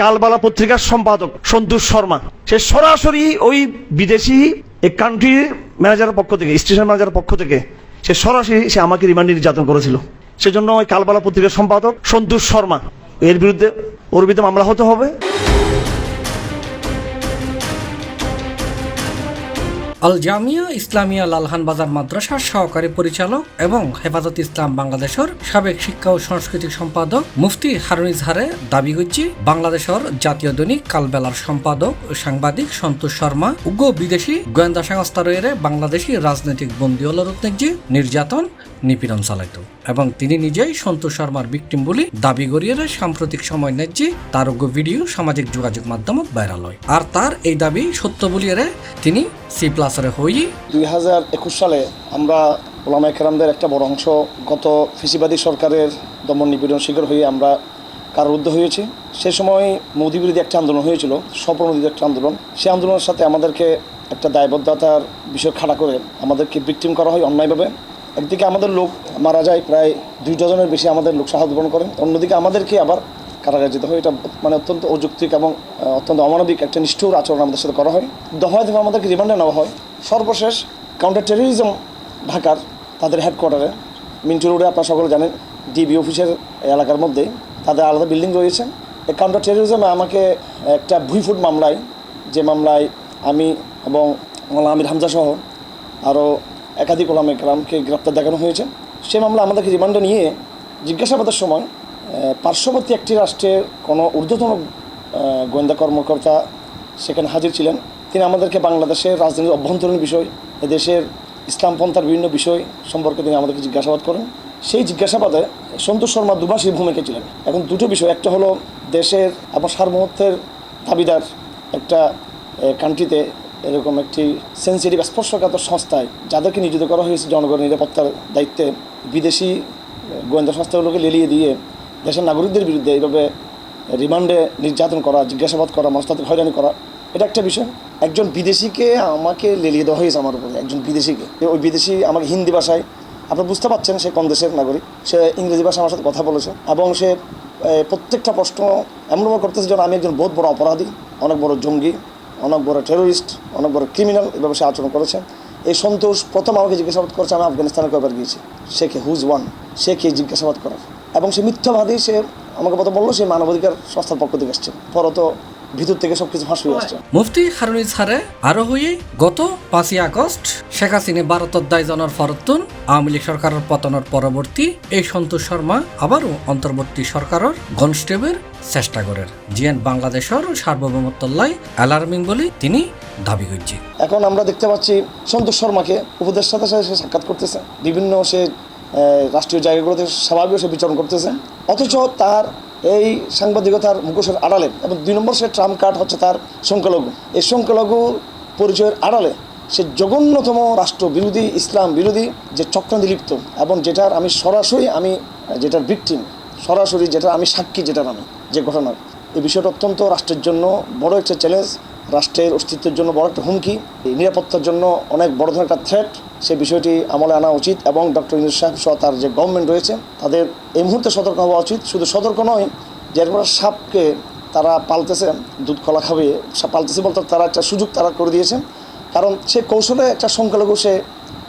কালবালা পত্রিকার সম্পাদক সন্তোষ শর্মা। সে সরাসরি ওই বিদেশি এই কান্ট্রির ম্যানেজারের পক্ষ থেকে স্টেশন ম্যানেজারের পক্ষ থেকে, সে সরাসরি সে আমাকে রিমান্ডে নির্যাতন করেছিল। সেজন্য ওই কালবালা পত্রিকার সম্পাদক সন্তোষ শর্মা, এর বিরুদ্ধে ওর বিরুদ্ধে মামলা হতে হবে। আল জামিয়া ইসলামিয়া লালহান বাজার মাদ্রাসার সহকারী পরিচালক এবং হেফাজত ইসলাম বাংলাদেশের সাবেক শিক্ষা ও সাংস্কৃতিক সম্পাদক মুফতি হারুনিজ হারে দাবি করছি, বাংলাদেশের জাতীয় দৈনিক কালবেলার সম্পাদক সাংবাদিক সন্তোষ শর্মা, উগ্র বিদেশি গোয়েন্দা সংস্থা রয়েছে বাংলাদেশি রাজনৈতিক বন্দী অলরত্নেকজি নির্যাতন, নিপীড়ন চালাইত। এবং তিনি নিজেই সন্তোষ শর্মার বিক্টিম বলে দাবি করিয়ে সাম্প্রতিক সময় নেজি তার উগ্র ভিডিও সামাজিক যোগাযোগ মাধ্যমত ভাইরাল হয়। আর তার এই দাবি সত্য বলিয়ে তিনি সি প্লাসরে হই। দুই হাজার একুশ সালে আমরা ওলামা একরামদের একটা বড় অংশ গত ফিসিবাদী সরকারের দমন নিপীড়ন শিকার হয়ে আমরা কারারুদ্ধ হয়েছি। সে সময় মোদী বিরোধী একটা আন্দোলন হয়েছিল স্বপ্রণোদিত একটা আন্দোলন। সেই আন্দোলনের সাথে আমাদেরকে একটা দায়বদ্ধতার বিষয় খাড়া করে আমাদেরকে ভিকটিম করা হয় অন্যায়ভাবে। একদিকে আমাদের লোক মারা যায় প্রায় দুই ডজনের বেশি আমাদের লোক শাহাদ বরণ করেন, অন্যদিকে আমাদেরকে আবার কারাগার যেতে হয়। এটা মানে অত্যন্ত অযৌক্তিক এবং অত্যন্ত অমানবিক একটা নিষ্ঠুর আচরণ আমাদের সাথে করা হয়। দফায় দফা আমাদেরকে রিমান্ডে নেওয়া হয়। সর্বশেষ কাউন্টার টেরোরিজম ঢাকার তাদের হেডকোয়ার্টারে মিন্টু রোডে আপনারা সকলে জানেন ডিবি অফিসের এলাকার মধ্যে তাদের আলাদা বিল্ডিং রয়েছে। এই কাউন্টার টেরোরিজমে আমাকে একটা ভুইফুট মামলায়, যে মামলায় আমি এবং মোলা আমির হামজা সহ আরও একাধিক ওলাম একরামকে গ্রেপ্তার দেখানো হয়েছে। সে মামলা আমাদেরকে রিমান্ডে নিয়ে জিজ্ঞাসাবাদের সময় পার্শ্ববর্তী একটি রাষ্ট্রের কোনো ঊর্ধ্বতন গোয়েন্দা কর্মকর্তা সেখানে হাজির ছিলেন। তিনি আমাদেরকে বাংলাদেশের রাজনীতির অভ্যন্তরীণ বিষয়, এদেশের ইসলামপন্থার বিভিন্ন বিষয় সম্পর্কে তিনি আমাদেরকে জিজ্ঞাসাবাদ করেন। সেই জিজ্ঞাসাবাদে সন্তোষ শর্মা দুভাষী ভূমিকা ছিলেন। এখন দুটো বিষয়, একটা হলো দেশের এবং সার্বভৌমত্বের দাবিদার একটা কান্ট্রিতে এরকম একটি সেন্সিটিভ স্পর্শকাতর সংস্থায় যাদেরকে নিয়োজিত করা হয়েছে জনগণের নিরাপত্তার দায়িত্বে বিদেশি গোয়েন্দা সংস্থাগুলোকে লেলিয়ে দিয়ে দেশের নাগরিকদের বিরুদ্ধে এইভাবে রিমান্ডে নির্যাতন করা, জিজ্ঞাসাবাদ করা, মনস্তাত্ত্বিক হয়রানি করা, এটা একটা বিষয়। একজন বিদেশিকে আমাকে লেলিয়ে দেওয়া হয়েছে আমার উপরে, একজন বিদেশিকে। ওই বিদেশি আমাকে হিন্দি ভাষায় আপনি বুঝতে পারছেন, সে কোন দেশের নাগরিক, সে ইংরেজি ভাষায় আমার সাথে কথা বলেছে, এবং সে প্রত্যেকটা প্রশ্ন এমনভাবে করতেছে যেন আমি একজন বহুত বড় অপরাধী, অনেক বড় জঙ্গি, অনেক বড় টেরোরিস্ট অনেক বড় ক্রিমিনাল এভাবে সে আচরণ করেছে। এই সন্তোষ প্রথম আমাকে জিজ্ঞাসাবাদ করেছে, আমি আফগানিস্তানে কয়বার গিয়েছি। সে কে হুজ ওয়ান সে কে জিজ্ঞাসাবাদ করার? এবং সে মিথ্যাবাদী সে আমাকে প্রথম বলল সে মানবাধিকার সংস্থার পক্ষ থেকে আসছে। পরত ভিতর থেকে সব কিছু ফাঁস হয়ে আসছে। মুফতি হারুনিজ হারে আরও হয়ে গত পাঁচই আগস্ট শেখ হাসিনা ভারতত দায়জনের ফরতুন আওয়ামী লীগ সরকারের পতনের পরবর্তী এই সন্তোষ শর্মা আবারও অন্তর্বর্তী সরকারের গনস্টেবের চেষ্টা করেন জিএন বাংলাদেশের সার্বভৌমত্বল্লাই অ্যালার্মিং বলে তিনি দাবি করছে এখন আমরা দেখতে পাচ্ছি সন্তোষ শর্মাকে উপদেষ্টাদের সাথে সে সাক্ষাৎ করতেছে। বিভিন্ন সে রাষ্ট্রীয় জায়গাগুলোতে স্বাভাবিক সে বিচরণ করতেছে। অথচ তার এই সাংবাদিকতার মুখোশের আড়ালে এবং দুই নম্বর সে ট্রাম্প কার্ড হচ্ছে তার সংখ্যালঘু। এই সংখ্যালঘু পরিচয়ের আড়ালে সে জঘন্যতম রাষ্ট্র বিরোধী ইসলাম বিরোধী যে চক্রান্তি লিপ্ত এবং যেটার আমি সরাসরি আমি, যেটার ভিকটিম, সরাসরি যেটা আমি সাক্ষী যেটার আমি যে ঘটনার এই বিষয়টা অত্যন্ত রাষ্ট্রের জন্য বড় একটা চ্যালেঞ্জ। রাষ্ট্রের অস্তিত্বের জন্য বড় একটা হুমকি নিরাপত্তার জন্য অনেক বড় ধরনের একটা থ্রেট সেই বিষয়টি আমলে আনা উচিত এবং ডক্টর ইন্দুর সাহেব সহ তার যে গভর্নমেন্ট রয়েছে, তাদের এই মুহূর্তে সতর্ক হওয়া উচিত। শুধু সতর্ক নয়, যে এরপর সাপকে তারা পালতেছে, দুধ কলা খাবে সাপ পালতেছে বলতে তারা একটা সুযোগ তারা করে দিয়েছে। কারণ সে কৌশলে একটা সংখ্যালঘু সে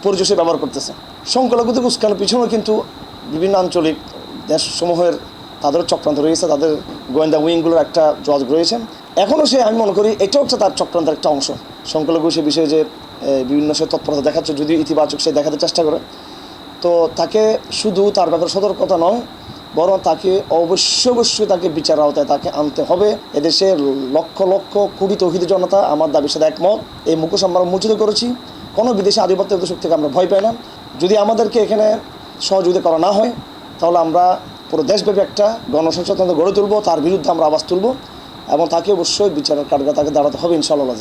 পরিচয় ব্যবহার করতেছে। সংখ্যালঘু সংখ্যালঘুদের উস্কানোর পিছনেও কিন্তু বিভিন্ন আঞ্চলিক দেশসমূহের তাদের চক্রান্ত রয়েছে, তাদের গোয়েন্দা উইংগুলোর একটা যোগাযোগ রয়েছে। এখনও সে, আমি মনে করি এটা হচ্ছে তার চক্রান্তের একটা অংশ। সংখ্যালঘু সে বিষয়ে যে বিভিন্ন সে তৎপরতা দেখাচ্ছে যদি ইতিবাচক সে দেখাতে চেষ্টা করে। তো তাকে শুধু তার ব্যাপারে সতর্কতা নয়, বরং তাকে অবশ্যই অবশ্যই তাকে বিচার আওতায় তাকে আনতে হবে। এদেশের লক্ষ লক্ষ কোটি তহিদ জনতা আমার দাবির সাথে একমত। এই মুখোশ আমরা উন্মোচিত করেছি। কোনো বিদেশি আধিপত্য শক্তিকে আমরা ভয় পাই না। যদি আমাদেরকে এখানে সহযোগিতা করা না হয়, তাহলে আমরা পুরো দেশব্যাপী একটা গণসচেতনতা গড়ে তুলবো। তার বিরুদ্ধে আমরা আওয়াজ তুলবো। এবং তাকে অবশ্যই বিচারের কাঠগা তাকে দাঁড়াতে হবে ইনশাআল্লাহ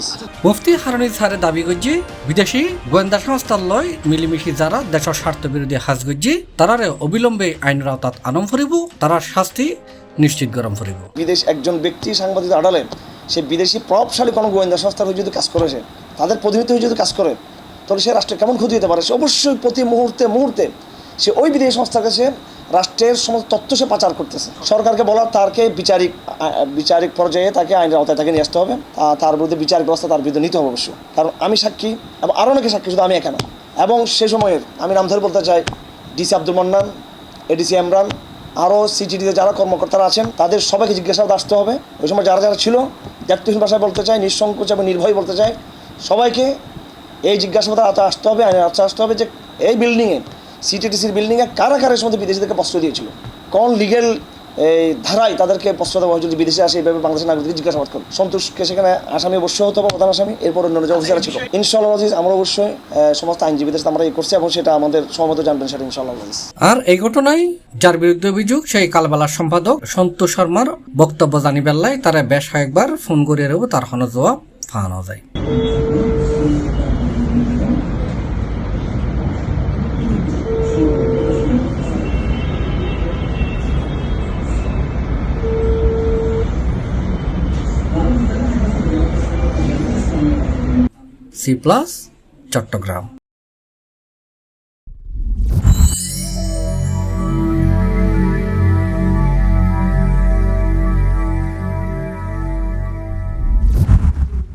মুফতি হারুনিজ হারে দাবি করছে বিদেশি গোয়েন্দা সংস্থার লয় মিলিমিশি যারা দেশের স্বার্থ বিরোধী হাজ করছে তারারে অবিলম্বে আইনের আওতাত আনম ফুরিব তারার শাস্তি নিশ্চিত গরম ফুরিব। বিদেশ একজন ব্যক্তি সাংবাদিক আড়ালে সে বিদেশি প্রভাবশালী কোনো গোয়েন্দা সংস্থার হয়ে যদি কাজ করেছে তাদের প্রতিনিধি হয়ে যদি কাজ করে তাহলে সে রাষ্ট্রে কেমন ক্ষতি হতে পারে? সে অবশ্যই প্রতি মুহূর্তে মুহূর্তে সে ওই বিদেশি সংস্থার কাছে রাষ্ট্রের সমস্ত তথ্য সে পাচার করতেছে। সরকারকে বলা, তারকে বিচারিক বিচারিক পর্যায়ে তাকে আইনের আওতায় তাকে নিয়ে আসতে হবে। তার বিরুদ্ধে বিচারিক ব্যবস্থা তার বিরুদ্ধে নিতে হবে অবশ্য। কারণ আমি সাক্ষী, এবং আরও অনেকে সাক্ষী, শুধু আমি একা না। এবং সে সময়ের, আমি নাম ধরে বলতে চাই ডিসি আব্দুল মান্নান এডিসি ইমরান আরও সিটিডিতে যারা কর্মকর্তারা আছেন, তাদের সবাইকে জিজ্ঞাসাবাদ আসতে হবে। ওই সময় যারা যারা ছিল জাতীয় ভাষায় বলতে চাই, নিঃসংকোচ এবং নির্ভয় বলতে চাই, সবাইকে এই জিজ্ঞাসাবাদের আওতায় আসতে হবে, আইনের আওতায় আসতে হবে যে এই বিল্ডিংয়ে সিটিটিসির বিল্ডিংয়ে কারা কারা সময় বিদেশিদেরকে প্রশ্রয় দিয়েছিল? কোন লিগেল এই ধারায় তাদেরকে প্রশ্রয় দেওয়া যদি বিদেশে আসে এইভাবে বাংলাদেশের নাগরিকদের জিজ্ঞাসাবাদ করে সন্তোষকে সেখানে আসামি অবশ্যই হতে হবে, প্রধান আসামি। এরপর অন্যান্য অফিসার ছিল। ইনশাআল্লাহ আজিজ, আমরা অবশ্যই সমস্ত আইনজীবীদের সাথে আমরা এই করছি এবং সেটা আমাদের সহমত জানবেন সেটা ইনশাআল্লাহ আজিজ। আর এই ঘটনায় যার বিরুদ্ধে অভিযোগ, সেই কালবেলার সম্পাদক সন্তোষ শর্মার বক্তব্য জানি বেল্লাই তারা বেশ কয়েকবার ফোন করে তার হন জবাব ফানো যায়। C plus Chittagong